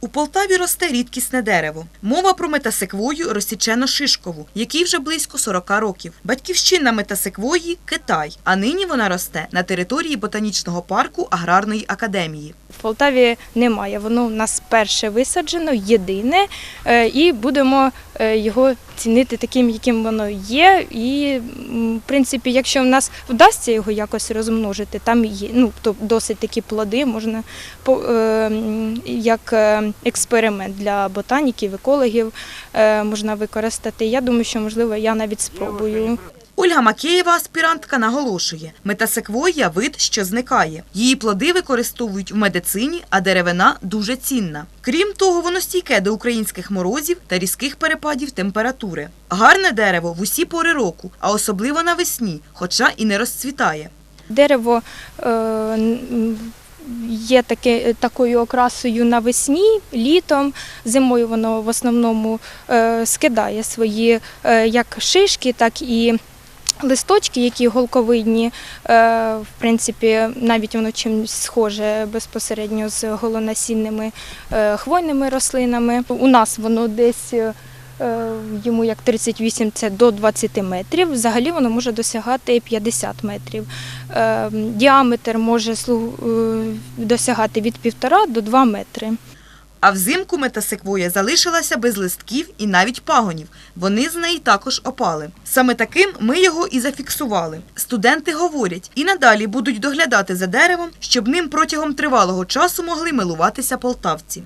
У Полтаві росте рідкісне дерево. Мова про метасеквою розсічено-шишкову, якій вже близько 40 років. Батьківщина метасеквої – Китай, а нині вона росте на території ботанічного парку Аграрної академії. В Полтаві немає. Воно у нас перше висаджено, єдине, е, і будемо е, його цінити таким, яким воно є. І, в принципі, якщо в нас вдасться його якось розмножити, там є ну, то досить такі плоди, можна е, як експеримент для ботаніків, екологів можна використати. Я думаю, що можливо я навіть спробую. Ольга Макеєва, аспірантка, наголошує, метасеквоя – вид, що зникає. Її плоди використовують в медицині, а деревина дуже цінна. Крім того, воно стійке до українських морозів та різких перепадів температури. Гарне дерево в усі пори року, а особливо навесні, хоча і не розцвітає. Дерево е, є таке, такою окрасою навесні, літом. Зимою воно в основному е, скидає свої е, як шишки, так і листочки, які голковидні. Е, в принципі, навіть воно чимось схоже безпосередньо з голонасінними е, хвойними рослинами. У нас воно десь. е, Йому як 38 це до 20 метрів. Взагалі воно може досягати 50 метрів. Діаметр може досягати від 1,5 до 2 метри. А взимку метасеквоя залишилася без листків і навіть пагонів. Вони з неї також опали. Саме таким ми його і зафіксували. Студенти говорять, і надалі будуть доглядати за деревом, щоб ним протягом тривалого часу могли милуватися полтавці.